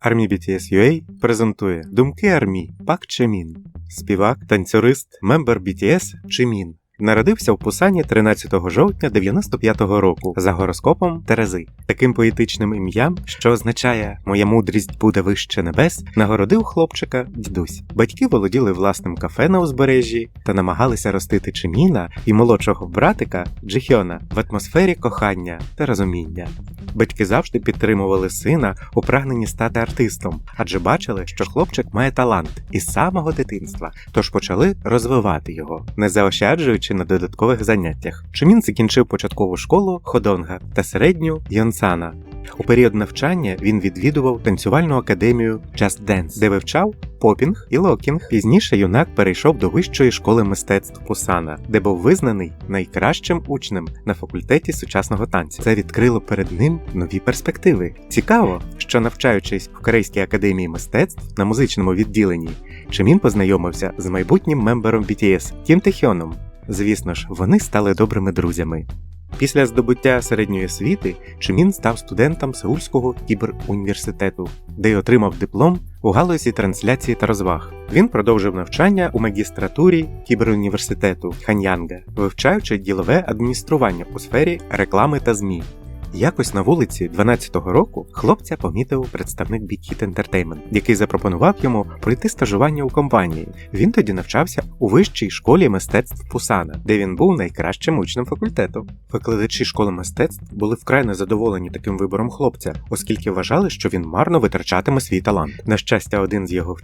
Армі BTS UA презентує Думки армії Пак Чемін, співак, танцюрист, мембер BTS Чимін. Народився в Пусані 13 жовтня 95-го року за гороскопом Терези. Таким поетичним ім'ям, що означає Моя мудрість буде вище небес, нагородив хлопчика дідусь. Батьки володіли власним кафе на узбережжі та намагалися ростити Чиміна і молодшого братика Джихьона в атмосфері кохання та розуміння. Батьки завжди підтримували сина у прагненні стати артистом, адже бачили, що хлопчик має талант із самого дитинства, тож почали розвивати його, не заощаджуючи на додаткових заняттях. Чимін закінчив початкову школу Ходонга та середню Йонсана. У період навчання він відвідував танцювальну академію Just Dance, де вивчав попінг і локінг. Пізніше юнак перейшов до вищої школи мистецтв Пусана, де був визнаний найкращим учнем на факультеті сучасного танцю. Це відкрило перед ним нові перспективи. Цікаво, що навчаючись в Корейській академії мистецтв на музичному відділенні, Чимін познайомився з майбутнім мембером BTS Кім Техьоном. Звісно ж, вони стали добрими друзями. Після здобуття середньої освіти Чимін став студентом Сеульського кіберуніверситету, де й отримав диплом у галузі трансляції та розваг. Він продовжив навчання у магістратурі кіберуніверситету Ханьянга, вивчаючи ділове адміністрування у сфері реклами та ЗМІ. Якось на вулиці 12-го року хлопця помітив представник Big Hit Entertainment, який запропонував йому пройти стажування у компанії. Він тоді навчався у вищій школі мистецтв Пусана, де він був найкращим учнем факультету. Викладачі школи мистецтв були вкрай незадоволені таким вибором хлопця, оскільки вважали, що він марно витрачатиме свій талант. На щастя, один з його